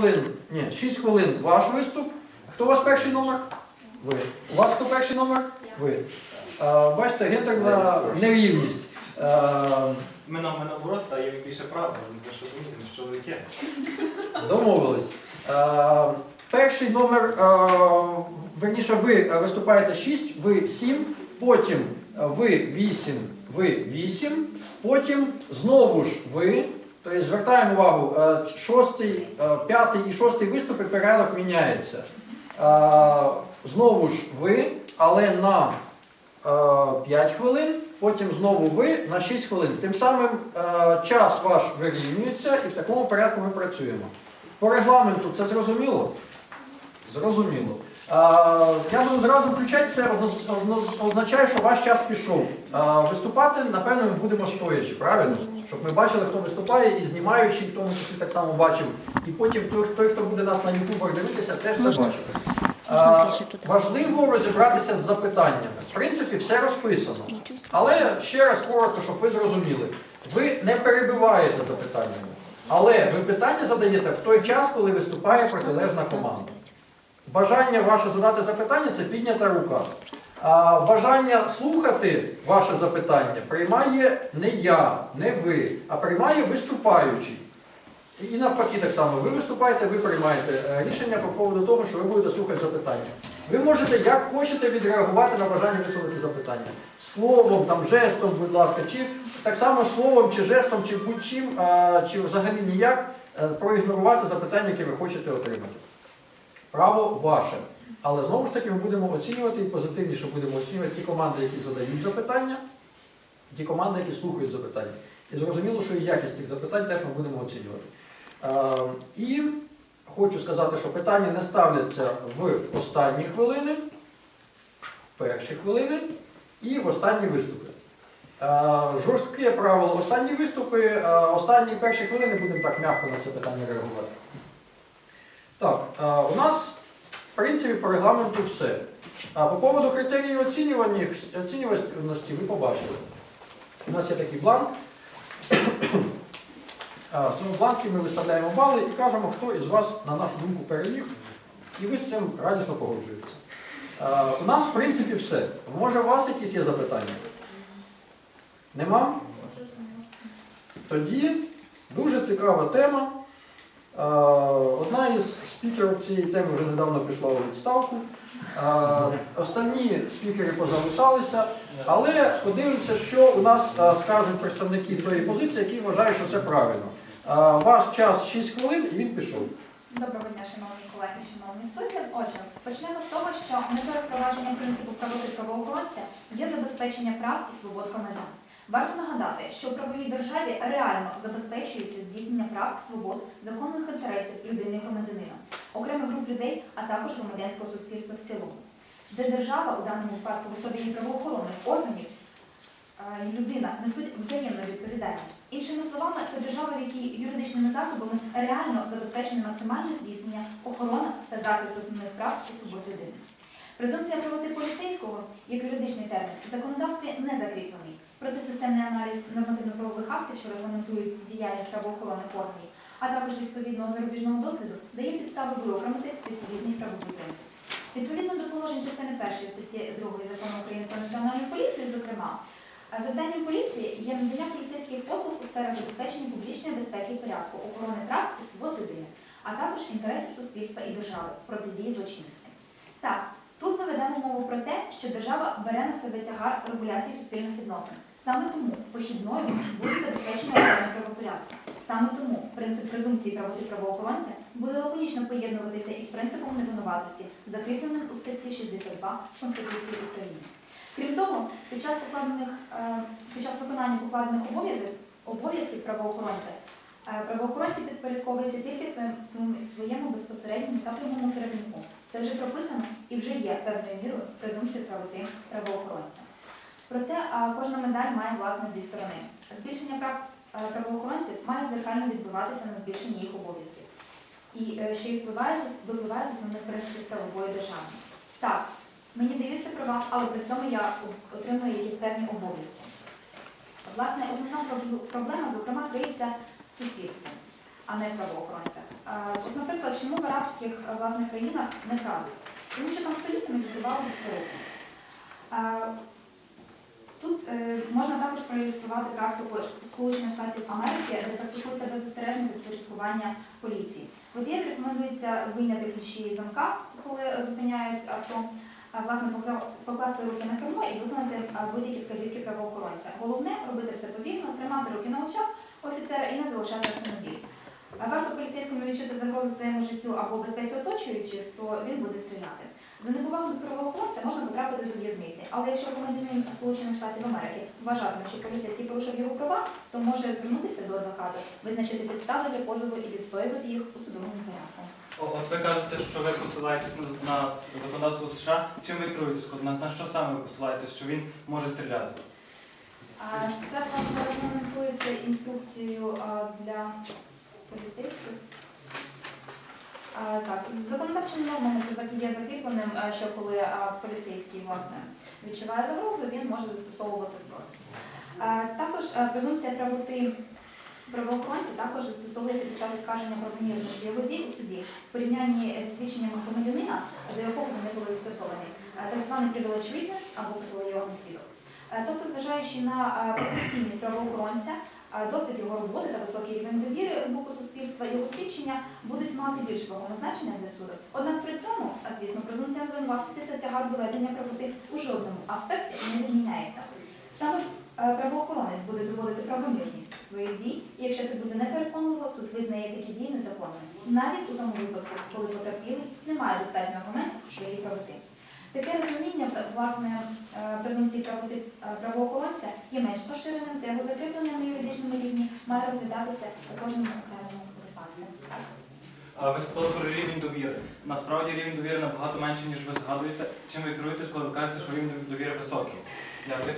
хвилин, ні, 6 хвилин ваш виступ. Хто у вас перший номер? Ви. У вас хто перший номер? Ви. А, бачите, гендерна нерівність. А, Ми на мене наоборот, та є більше права, ми ж розумієте, ми ж чоловіки. домовились. А, перший номер, а, верніше, ви виступаєте 6, ви 7, потім ви 8, ви 8, потім знову ж ви. Тобто звертаємо увагу, е, шостий, е, п'ятий і шостий виступи порядок міняється. Е, Знову ж ви, але на 5 хвилин, потім знову ви на 6 хвилин. Тим самим час ваш вирівнюється і в такому порядку ми працюємо. По регламенту це зрозуміло? Зрозуміло. Я буду зразу включати це, означає, що ваш час пішов. Виступати, напевно, ми будемо стоячи, правильно? Щоб ми бачили, хто виступає, і знімаючи, в тому числі так само бачив. І потім той, той хто буде нас на ютубах дивитися, теж це бачить. Важливо розібратися з запитаннями. В принципі, все розписано. Але ще раз коротко, щоб ви зрозуміли, ви не перебиваєте запитаннями. Але ви питання задаєте в той час, коли виступає протилежна команда. Бажання ваше задати запитання це піднята рука. А бажання слухати ваше запитання приймає не я, не ви, а приймає виступаючий. І навпаки, так само, ви виступаєте, ви приймаєте е, рішення по поводу того, що ви будете слухати запитання. Ви можете як хочете відреагувати на бажання висловити запитання. Словом, там, жестом, будь ласка, чи так само словом, чи жестом, чи будь-чим, чи взагалі ніяк е, проігнорувати запитання, яке ви хочете отримати. Право ваше. Але знову ж таки ми будемо оцінювати і позитивніше будемо оцінювати ті команди, які задають запитання, і ті команди, які слухають запитання. І зрозуміло, що і якість цих запитань теж ми будемо оцінювати. Е, І хочу сказати, що питання не ставляться в останні хвилини, в перші хвилини і в останні виступи. Е, Жорстке правило останні виступи, е, останні перші хвилини будемо так м'яко на це питання реагувати. Так, е, у нас, в принципі, по регламенту все. А по поводу критерії оцінюваності ви побачили. У нас є такий бланк. В цьому бланку ми виставляємо бали і кажемо, хто із вас, на нашу думку, переміг, і ви з цим радісно погоджуєтеся. У нас, в принципі, все. Може, у вас якісь є запитання? Нема? Тоді дуже цікава тема. Е, Одна із спікерів цієї теми вже недавно пішла у відставку. Е, Останні спікери позалишалися, але подивимося, що у нас е, скажуть представники тої позиції, які вважають, що це правильно. Ваш час 6 хвилин і він пішов. Доброго дня, шановні колеги, шановні судді. Отже, почнемо з того, що метою впровадження принципу правоти правоохоронця є забезпечення прав і свобод громадян. Варто нагадати, що в правовій державі реально забезпечується здійснення прав, свобод, законних інтересів людини і громадянина, окремих груп людей, а також громадянського суспільства в цілому, де держава у даному випадку в особі правоохоронних органів е, людина несуть взаємну відповідальність. Іншими словами, це держава, в якій юридичними засобами реально забезпечено максимальне здійснення, охорона та захист основних прав і свобод людини. Презумпція правоти поліцейського, як юридичний термін, в законодавстві не закріплений. Проте системний аналіз нормативно-правових актів, що регламентують діяльність правоохоронних органів, а також відповідного зарубіжного досвіду, дає підстави виокремити відповідний правовий принцип. Відповідно до положень частини 1 статті 2 закону України про національну поліцію, зокрема, Завданням поліції є надання поліцейських послуг у сферах забезпечення публічної безпеки і порядку, охорони прав і свобод людини, а також інтересів суспільства і держави, протидії злочинності. Так, тут ми ведемо мову про те, що держава бере на себе тягар регуляції суспільних відносин. Саме тому похідною буде забезпечення охорони правопорядку. Саме тому принцип презумпції правоти правоохоронця буде лаконічно поєднуватися із принципом невинуватості, закріпленим у статті 62 Конституції України. Крім того, під час покладених е, під час виконання покладених обов'язків обов'язків правоохоронця е, правоохоронці підпорядковуються тільки своєму безпосередньому та прямому керівнику. Це вже прописано і вже є певною мірою презумпції правоти правоохоронця. Проте кожна медаль має власне дві сторони. Збільшення прав правоохоронців має дзеркально відбуватися на збільшенні їх обов'язків, і е, що і впливає випливає з основних принципів правової держави. Так, Мені даються права, але при цьому я отримую якісь певні обов'язки. Власне, основна проблема, зокрема, криється в суспільстві, а не в правоохоронцях. От, наприклад, чому в арабських е, власне країнах не крадуть? Тому що там століттями відбувалося все року. Тут е, можна також проілюструвати практику Сполучених Штатів Америки, де практикується беззастережне підпорядкування поліції. Водіям рекомендується вийняти ключі замка, коли зупиняють авто, власне покласти руки на кермо і виконати будь-які вказівки правоохоронця. Головне робити все повільно, тримати руки на очах офіцера і не залишати автомобіль. А Варто поліцейському відчути загрозу своєму життю або безпеці оточуючих, то він буде стріляти. За неповагу до правоохоронця можна потрапити до в'язниці, але якщо громадянин Сполучених Штатів Америки вважатиме, що поліцейський порушив його права, то може звернутися до адвоката, визначити підстави для позову і відстоювати їх у судовому порядку. От ви кажете, що ви посилаєтесь на, законодавство США. Чим ви керуєтесь? На, що саме ви посилаєтесь, що він може стріляти? Це власне регламентується інструкцією для поліцейських. Так, законодавчими нормами це є закріпленим, що коли поліцейський власне відчуває загрозу, він може застосовувати зброю. Також презумпція правоти правоохоронця також застосовується під час оскарження правомірності його дій у суді в порівнянні зі свідченнями громадянина, до якого вони були застосовані, так званий privilege witness або привілейований свідок. Е, Тобто, зважаючи на е, професійність правоохоронця, е, досвід його роботи та високий рівень довіри з боку суспільства, його свідчення будуть мати більш вагоме значення для суду. Однак при цьому, а звісно, презумпція звинуватості та тягар доведення правоти у жодному аспекті не відміняється. Саме е, правоохоронець буде доводити правомірність своїх дій, і якщо це буде непереконливо, суд визнає такі дії незаконними, навіть у тому випадку, коли потерпілий не має достатньо аргументів своєї правоти. Таке розуміння власне е, презумпції правоти е, правоохоронця є менш поширеним, та його закріплення на юридичному рівні має розглядатися у кожному окремому випадку. А ви сказали про рівень довіри. Насправді рівень довіри набагато менше, ніж ви згадуєте. Чим ви керуєтесь, коли ви кажете, що рівень довіри високий? Дякую.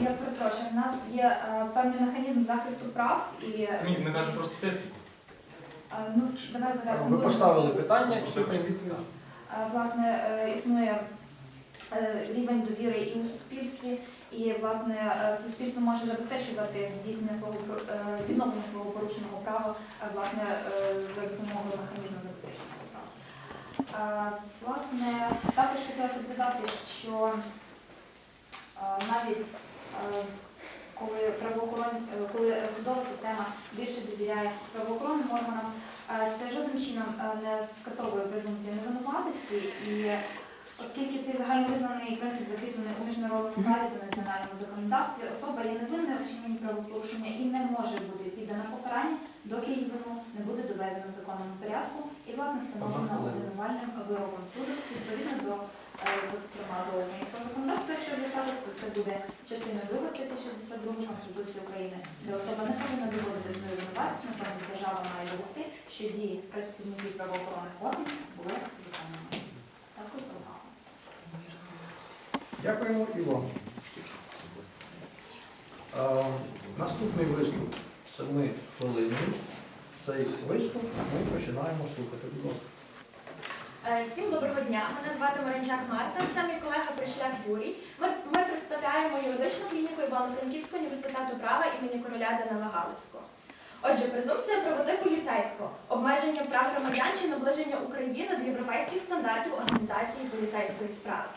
Я перепрошую, в нас є е, певний механізм захисту прав і Ні, ми кажемо про статистику. ну давайте зараз Ви поставили питання слухаємо відповідь. Власне існує рівень довіри і у суспільстві, і власне е, суспільство може забезпечувати здійснення свого е, відновлення свого порушеного права е, власне е, за допомогою механізму забезпечення цього права. Е, Власне, також хотілося б додати, що е, навіть е, коли правоохорон, е, коли судова система більше довіряє правоохоронним органам, Е, Це жодним чином е, не скасовує презумпцію невинуватості, і оскільки цей загальновизнаний принцип закріплений у міжнародному праві та національному законодавстві, особа є невинною у вчиненні правопорушення і не може бути піддана покаранню, доки її вину не буде доведено в законному порядку і власне встановлено обвинувальним вироком суду відповідно до е, українського законодавства, якщо звертатись, то це буде частина 2 статті 62 Конституції України, де особа не повинна доводити свою винуватість, натомість держава має довести, що дії працівників правоохоронних органів були законними. Дякую за увагу. Дякуємо і вам. Е, Наступний виступ семи хвилин. Цей виступ ми починаємо слухати. Будь ласка. Е, Всім доброго дня. Мене звати Маринчак Марта. Це мій колега Пришлях Юрій. Ми, ми представляємо юридичну клініку Івано-Франківського університету права імені короля Данила Галицького. Отже, презумпція правоти поліцейського, обмеження прав громадян чи наближення України до європейських стандартів організації поліцейської справи.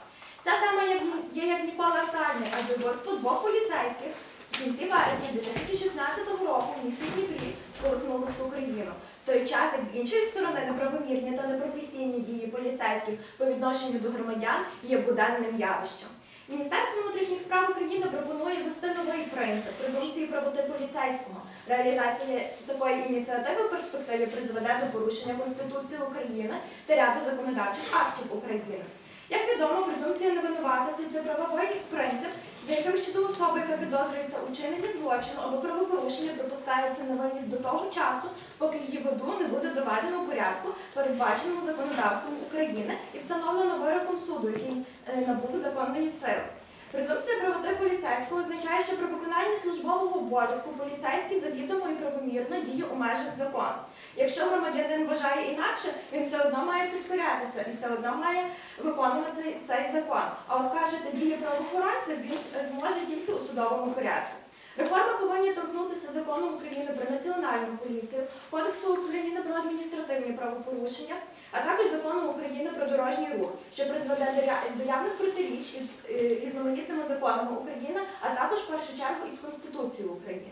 Ця тема як є як ніколи актуальною, адже вбивство двох поліцейських в кінці вересня 2016 року в місті Дніпрі сколихнуло Україну. В той час, як з іншої сторони, неправомірні та непрофесійні дії поліцейських по відношенню до громадян є буденним явищем. Міністерство внутрішніх справ України пропонує ввести новий принцип презумпції правоти поліцейського. Реалізація такої ініціативи в перспективі призведе до порушення Конституції України та ряду законодавчих актів України. Як відомо, презумпція невинуватості – це правовий принцип, за яким щодо особи, яка підозрюється у чиненні злочину або правопорушення, допускається невинність до того часу, поки її воду не буде доведено у порядку, передбаченому законодавством України і встановлено вироком суду, який е, набув законної сили. Презумпція правоти поліцейського означає, що при виконанні службового обов'язку поліцейський завідомо і правомірно діє у межах закону. Якщо громадянин вважає інакше, він все одно має підкорятися і все одно має виконувати цей, цей закон. А оскаржити дії правоохоронця він е, зможе тільки у судовому порядку. Реформи повинні торкнутися законом України про національну поліцію, Кодексу України про адміністративні правопорушення, а також закону України про дорожній рух, що призведе до явних протиріч із е, різноманітними законами України, а також в першу чергу із Конституцією України.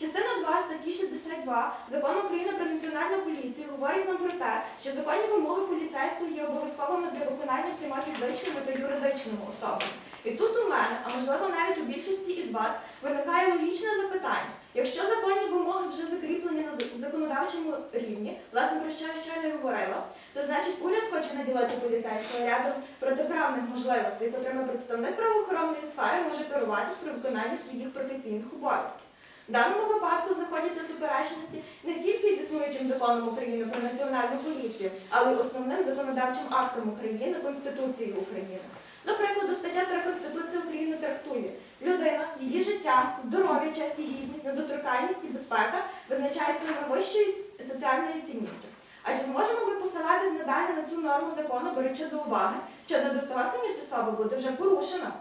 Частина 2 статті 62 Закону України про національну поліцію говорить нам про те, що законні вимоги поліцейського є обов'язковими для виконання всіма фізичними та юридичними особами. І тут у мене, а можливо навіть у більшості із вас, виникає логічне запитання. Якщо законні вимоги вже закріплені на законодавчому рівні, власне про що я щойно говорила, то значить уряд хоче наділити поліцейського рядом протиправних можливостей, котрими представник правоохоронної сфери може керуватись при виконанні своїх професійних обов'язків. В даному випадку знаходяться суперечності не тільки з існуючим законом України про національну поліцію, але й основним законодавчим актом України Конституцією України. До прикладу, стаття 3 Конституції України трактує людина, її життя, здоров'я, честь і гідність, недоторканність і безпека визначаються найвищою соціальною цінністю. А чи зможемо ми посилатись надалі на цю норму закону, беручи до уваги, що недоторканність особи буде вже порушена?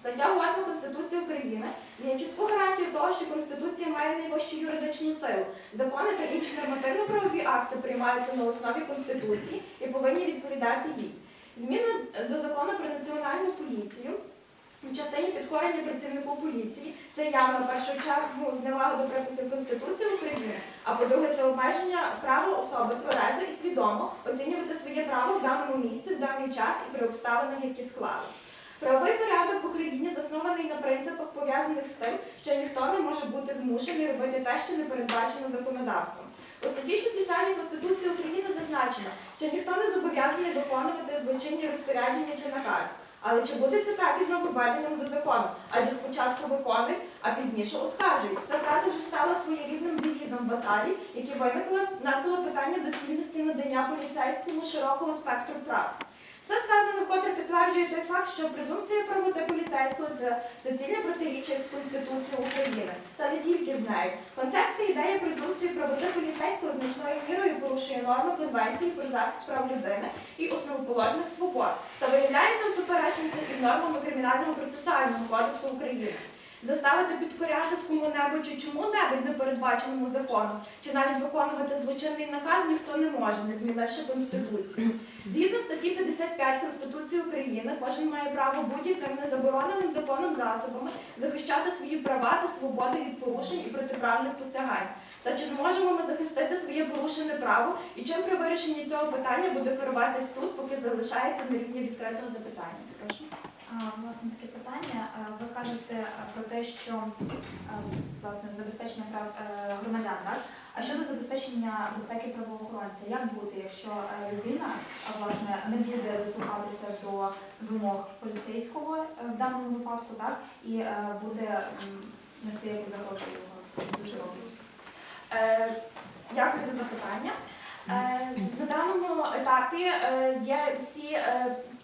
Стаття 8 Конституції України дає чітку гарантію того, що Конституція має найвищу юридичну силу. Закони та інші нормативно-правові акти приймаються на основі Конституції і повинні відповідати їй. Зміни до закону про національну поліцію в частині підкорення працівнику поліції це явно в першу чергу зневага до приписів Конституції України, а по-друге, це обмеження права особи тверезо і свідомо оцінювати своє право в даному місці, в даний час і при обставинах, які склались. Правовий порядок в Україні заснований на принципах, пов'язаних з тим, що ніхто не може бути змушений робити те, що не передбачено законодавством. У статті 60 Конституції України зазначено, що ніхто не зобов'язаний виконувати злочинні розпорядження чи накази. Але чи буде це так із нововведенням до закону? Адже спочатку виконують, а пізніше оскаржують. Ця фраза вже стала своєрідним девізом баталій, які виникли навколо питання доцільності надання поліцейському широкого спектру прав. Все сказане, котре підтверджує той факт, що презумпція правоти поліцейського це суцільне протиріччя з Конституцією України, та не тільки з нею. Концепція ідеї презумпції правоти поліцейського значною мірою порушує норми Конвенції про захист прав людини і основоположних свобод та виявляється у суперечності із нормами Кримінального процесуального кодексу України. Заставити підкорятись кому-небудь чи чому-небудь непередбаченому законом, чи навіть виконувати злочинний наказ ніхто не може, не змінивши Конституцію. Згідно статті 55 Конституції України, кожен має право будь-яким незабороненим законом засобами захищати свої права та свободи від порушень і протиправних посягань. Та чи зможемо ми захистити своє порушене право і чим при вирішенні цього питання буде керуватись суд, поки залишається на рівні відкритого запитання? Прошу. Власне, таке питання. Ви кажете про те, що власне забезпечення прав е, громадян, так? А щодо забезпечення безпеки правоохоронця, як бути, якщо е, людина власне не буде дослухатися до вимог поліцейського е, в даному випадку, так і е, буде нести якусь загрозу його дуже? Е, Дякую за запитання. На даному етапі є всі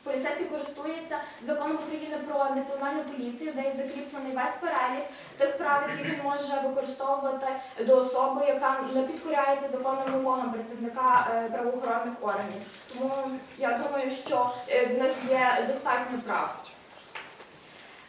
поліцейські користуються законом України про національну поліцію, де є закріплений весь перелік тих прав, які він може використовувати до особи, яка не підкоряється законним вимогам працівника е, правоохоронних органів. Тому я думаю, що е, в них є достатньо прав.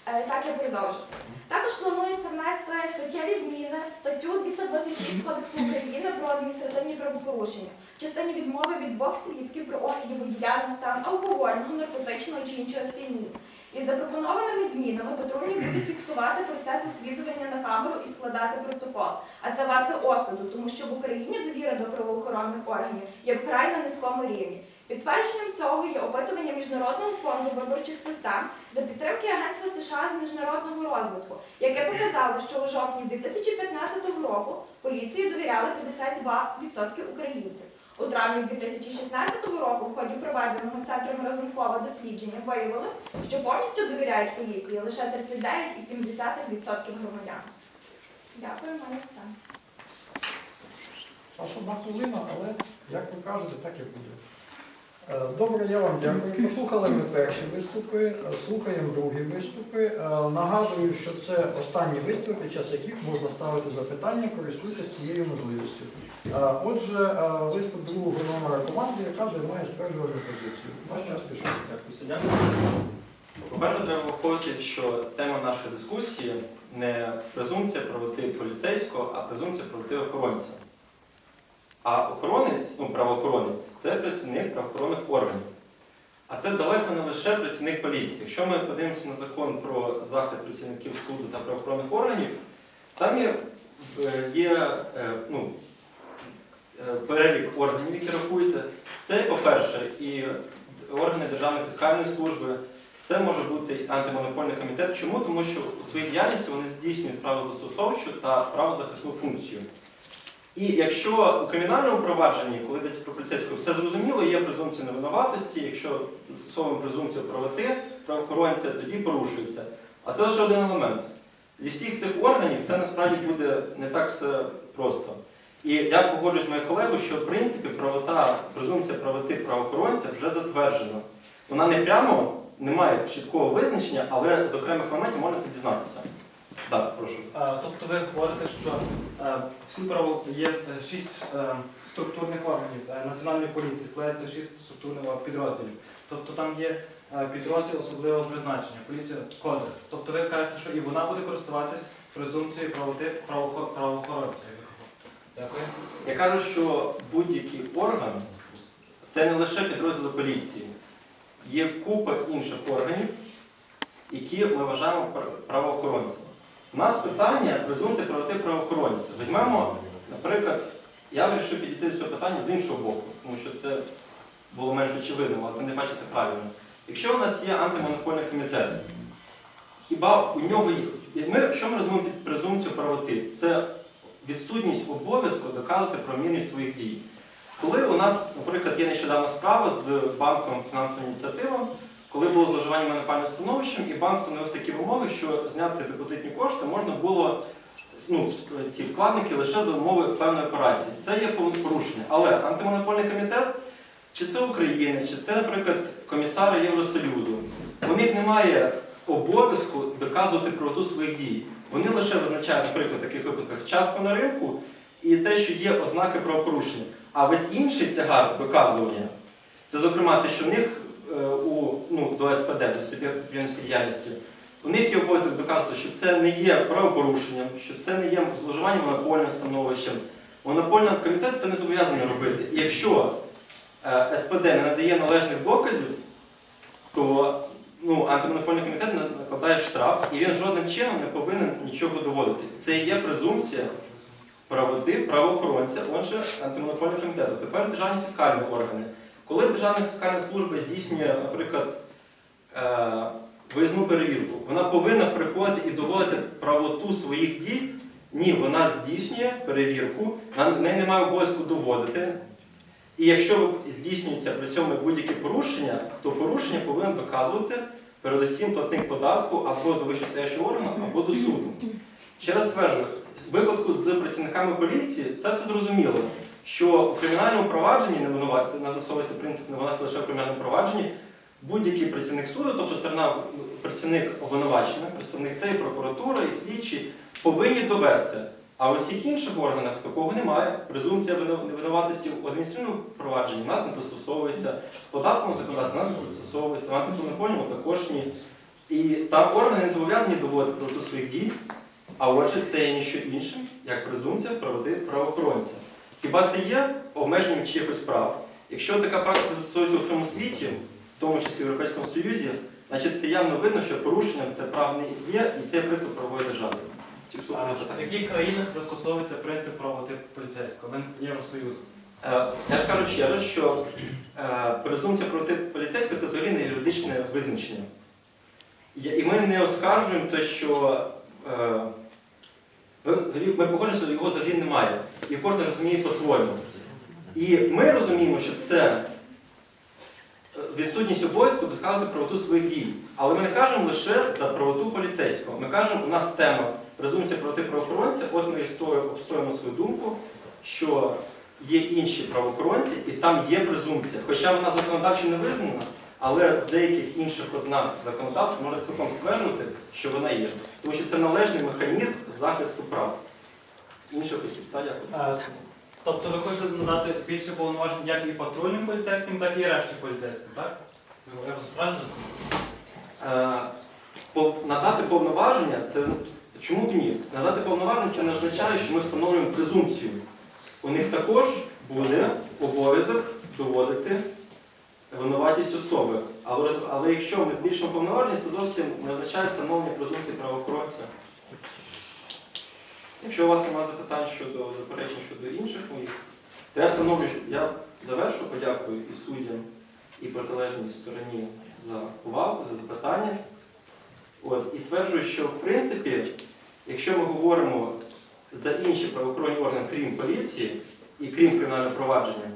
Е, Так, я продовжу. Також планується внести суттєві зміни в статтю 226 Кодексу України про адміністративні правопорушення частині відмови від двох свідків про огляді водія на стан алкогольного, наркотичного чи іншого сп'яніння. Із запропонованими змінами патрульні будуть фіксувати процес освідування на камеру і складати протокол. А це варте осуду, тому що в Україні довіра до правоохоронних органів є вкрай на низькому рівні. Підтвердженням цього є опитування Міжнародного фонду виборчих систем за підтримки Агентства США з міжнародного розвитку, яке показало, що у жовтні 2015 року поліції довіряли 52% українців. У травні 2016 року в ході проведеного центром Разумкова дослідження виявилось, що повністю довіряють поліції лише 39,7% громадян. Дякую, мене все. Аж одна але як ви кажете, так і буде. Е, Добре, я вам дякую. Послухали ми перші виступи, е, слухаємо другі виступи. Е, Нагадую, що це останні виступи, під час яких можна ставити запитання, користуйтесь цією можливістю. Отже, виступ другого номера команди, яка займає стверджувальну позицію. Ваш час пішов. Дякую. По-перше, треба виходити, що тема нашої дискусії не презумпція правоти поліцейського, а презумпція правоти охоронця. А охоронець, ну правоохоронець, це працівник правоохоронних органів. А це далеко не лише працівник поліції. Якщо ми подивимося на закон про захист працівників суду та правоохоронних органів, там є, е, є е, ну, е, перелік органів, які рахуються. Це, по-перше, і органи Державної фіскальної служби, це може бути антимонопольний комітет. Чому? Тому що у своїй діяльності вони здійснюють правозастосовчу та правозахисну функцію. І якщо у кримінальному провадженні, коли йдеться про поліцейського, все зрозуміло, є презумпція невинуватості, якщо застосовуємо презумпцію правоти правоохоронця, тоді порушується. А це лише один елемент. Зі всіх цих органів це насправді буде не так все просто. І я погоджуюсь з моєю колегою, що в принципі правота, презумпція правоти правоохоронця вже затверджена. Вона не прямо не має чіткого визначення, але з окремих елементів можна це дізнатися. Тобто ви говорите, що е, всі право є е, шість е, структурних органів е, національної поліції, складається шість структурних підрозділів. Тобто там є е, підрозділ особливого призначення, поліція кодер. Тобто ви кажете, що і вона буде користуватись презумпцією правоти правоохоронця. Дякую. Я кажу, що будь-який орган це не лише підрозділи поліції. Є купа інших органів, які ми вважаємо пр- правоохоронцями. У нас питання презумпція правоти правоохоронця. Візьмемо, наприклад, я вирішив підійти до цього питання з іншого боку, тому що це було менш очевидним, але ти не бачиш це правильно. Якщо у нас є антимонопольний комітет, хіба у нього є. Ми, що ми розуміємо під презумпцію правоти? Це відсутність обов'язку доказувати правомірність своїх дій. Коли у нас, наприклад, є нещодавна справа з банком фінансова ініціатива, коли було зловживання монопольним становищем, і банк встановив такі вимоги, що зняти депозитні кошти можна було ну, ці вкладники лише за умови певної операції. Це є порушення. Але антимонопольний комітет, чи це України, чи це, наприклад, комісари Євросоюзу, у них немає обов'язку доказувати правоту своїх дій. Вони лише визначають, наприклад, в таких випадках частку на ринку і те, що є ознаки правопорушення. А весь інший тягар доказування, це, зокрема, те, що в них у, ну, до СПД, до підприємницької діяльності, у них є обов'язок доказувати, що це не є правопорушенням, що це не є зловживанням монопольним становищем. Монопольний комітет це не зобов'язаний робити. І якщо е, СПД не надає належних доказів, то ну, антимонопольний комітет накладає штраф, і він жодним чином не повинен нічого доводити. Це є презумпція правоти правоохоронця, отже, антимонопольного комітету. Тепер державні фіскальні органи. Коли Державна фіскальна служба здійснює, наприклад, е, виїзну перевірку, вона повинна приходити і доводити правоту своїх дій. Ні, вона здійснює перевірку, на неї немає обов'язку доводити. І якщо здійснюється при цьому будь-які порушення, то порушення повинен доказувати передусім платник податку або до вищестоящого органу, або до суду. Ще раз стверджую, в випадку з працівниками поліції це все зрозуміло, що у кримінальному провадженні не винуватиться, не застосовується принцип не лише в кримінальному провадженні. Будь-який працівник суду, тобто сторона працівник обвинувачення, представник цієї прокуратури і слідчі, повинні довести. А у всіх інших органах такого немає. Презумпція невинуватості в адміністративному провадженні в нас не застосовується, в податковому законодавстві в нас не застосовується, в антиконопольному також ні. І там органи не зобов'язані доводити правоту своїх дій, а отже, це є ніщо інше, як презумпція правоти правоохоронця. Хіба це є обмеженням чиїхось прав? Якщо така практика застосовується у всьому світі, в тому числі в Європейському Союзі, значить це явно видно, що порушенням це прав не є, і це принцип правової держави. А в яких країнах застосовується принцип правоти поліцейського? Євросоюзу. Е, Я ж кажу ще раз, що е, презумпція проти поліцейського це взагалі не юридичне визначення. І ми не оскаржуємо те, що е, ми погоджуємося, що його взагалі немає. І кожен розуміє по-своєму. І ми розуміємо, що це е, відсутність обов'язку доказати правоту своїх дій. Але ми не кажемо лише за правоту поліцейського. Ми кажемо, у нас тема презумпція проти правоохоронця, от ми обстоюємо свою думку, що є інші правоохоронці, і там є презумпція. Хоча вона законодавчо не визнана, але з деяких інших ознак законодавства можна цілком стверджувати, що вона є. Тому що це належний механізм захисту прав. Осіб. Та, дякую. Тобто ви хочете надати більше повноважень як і патрульним поліцейським, так і решті поліцейським, так? Правильно? Е, Надати повноваження це чому б ні? Надати повноваження це не означає, що ми встановлюємо презумпцію. У них також буде обов'язок доводити винуватість особи. Але, але якщо ми збільшимо повноваження, це зовсім не означає встановлення презумпції правоохоронця. Якщо у вас немає запитань щодо заперечень щодо інших моїх, то я встановлю, що я завершу, подякую і суддям, і протилежній стороні за увагу, за запитання. От, і стверджую, що в принципі, якщо ми говоримо за інші правоохоронні органи, крім поліції і крім кримінального провадження,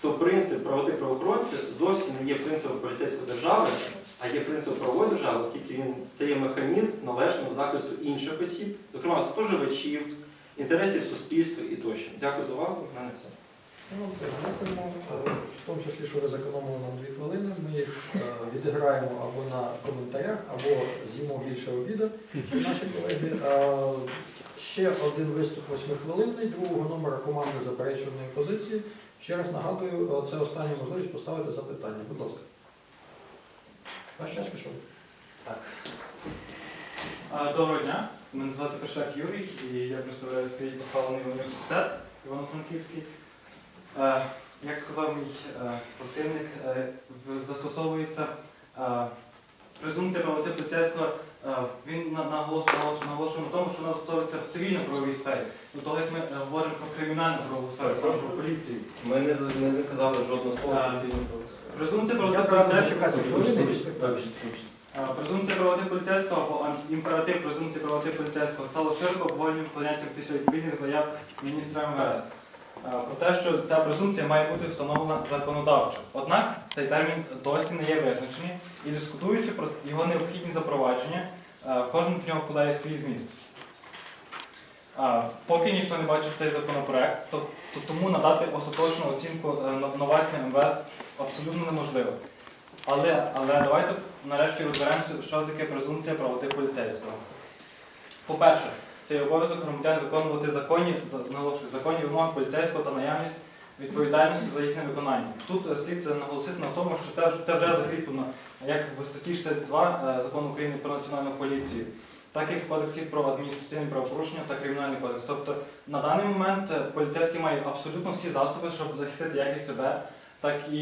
то принцип правоти правоохоронця зовсім не є принципом поліцейської держави, а є принципом правової держави, оскільки він це є механізм належного захисту інших осіб, зокрема споживачів, інтересів суспільства і тощо. Дякую за увагу. В мене все. Ну, Дякуємо, Е, в тому числі, що ви зекономили нам дві хвилини. Ми їх е, відіграємо або на коментарях, або з'їмо більше обіду, наші колеги. Е, Ще один виступ восьмихвилинний, другого номера команди заперечуваної позиції. Ще раз нагадую, це остання можливість поставити запитання. Будь ласка. Ваш час пішов. А, Доброго дня. Мене звати Пешляк Юрій, і я представляю свій поставлений університет Івано-Франківський. Е, Як сказав мій е, противник, е, застосовується презумпція правоти поліцейського. Він наголошує наголошує- наголошує на тому, що вона застосовується в цивільно-правовій сфері. До того, як ми говоримо про кримінальну правову сферу, саме про поліцію. Ми не, не казали жодного слова цивільну правосуддя. Презумпція правоти поліцейського. Презумпція правоти поліцейського або імператив презумпції правоти поліцейського стало широко обговореним поняттям після відповідних заяв міністра МВС. Про те, що ця презумпція має бути встановлена законодавчо. Однак цей термін досі не є визначений і дискутуючи про його необхідність запровадження, кожен в нього вкладає свій зміст. Поки ніхто не бачив цей законопроект, то, то тому надати остаточну оцінку е, новаціям МВС абсолютно неможливо. Але, але давайте нарешті розберемося, що таке презумпція правоти поліцейського. По-перше, це є обов'язок громадян виконувати законні, наголошую, законні вимоги поліцейського та наявність відповідальності за їхнє виконання. Тут е, слід е, наголосити на тому, що це, це вже закріплено як в статті 62 е, закону України про національну поліцію, так і в кодексі про адміністративні правопорушення та кримінальний кодекс. Тобто на даний момент е, поліцейський має абсолютно всі засоби, щоб захистити як і себе, так і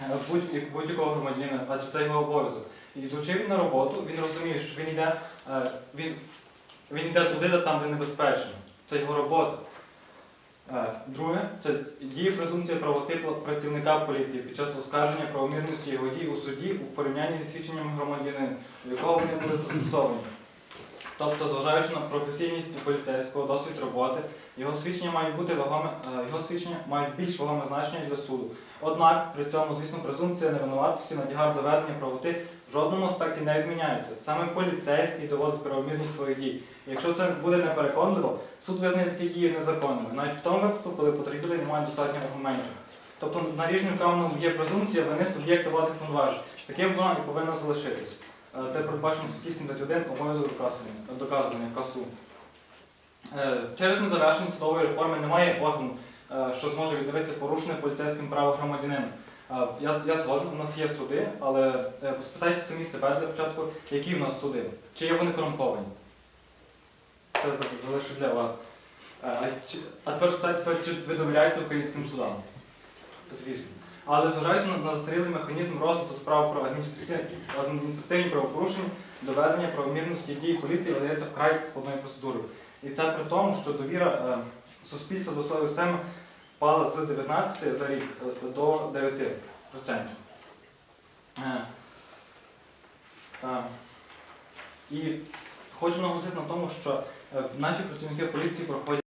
е, будь- будь-якого громадянина, адже це його обов'язок. І йдучи він на роботу, він розуміє, що він йде, е, він, він йде туди, де там, де небезпечно. Це його робота. Друге, це діє презумпція правоти працівника поліції під час оскарження правомірності його дій у суді у порівнянні зі свідченням громадянина, до якого вони були застосовані. Тобто, зважаючи на професійність поліцейського, досвід роботи, його свідчення мають бути вагоме, е, його свідчення мають більш вагоме значення для суду. Однак при цьому, звісно, презумпція невинуватості на тягар доведення правоти в жодному аспекті не відміняється. Саме поліцейський доводить правомірність своїх дій. Якщо це буде непереконливо, суд визнає такі дії незаконними, навіть в тому випадку, коли потерпілий не має достатньо аргументів. Тобто наріжним каменем є презумпція вини суб'єкта владних повноважень. Таким вона і повинна залишитись. Е, Це передбачено статті 71 обов'язок доказування- КАСУ. Е, Через незавершення судової реформи немає органу, е, що зможе відновити порушене поліцейським право громадянина. Я, я згоден, у нас є суди, але спитайте самі себе для початку, які в нас суди, чи є вони корумповані. Це за- залишу для вас. А, а тепер спитайте себе, чи ви довіряєте українським судам? Звісно. Але зважаючи на, застарілий механізм розгляду справ про адміністративні, правопорушення, доведення правомірності дій поліції видається вкрай складною процедурою. І це при тому, що довіра е, суспільства до своєї системи впала з 19 за рік е, до 9%. Е, і хочу наголосити на тому, що наші працівники поліції проходять.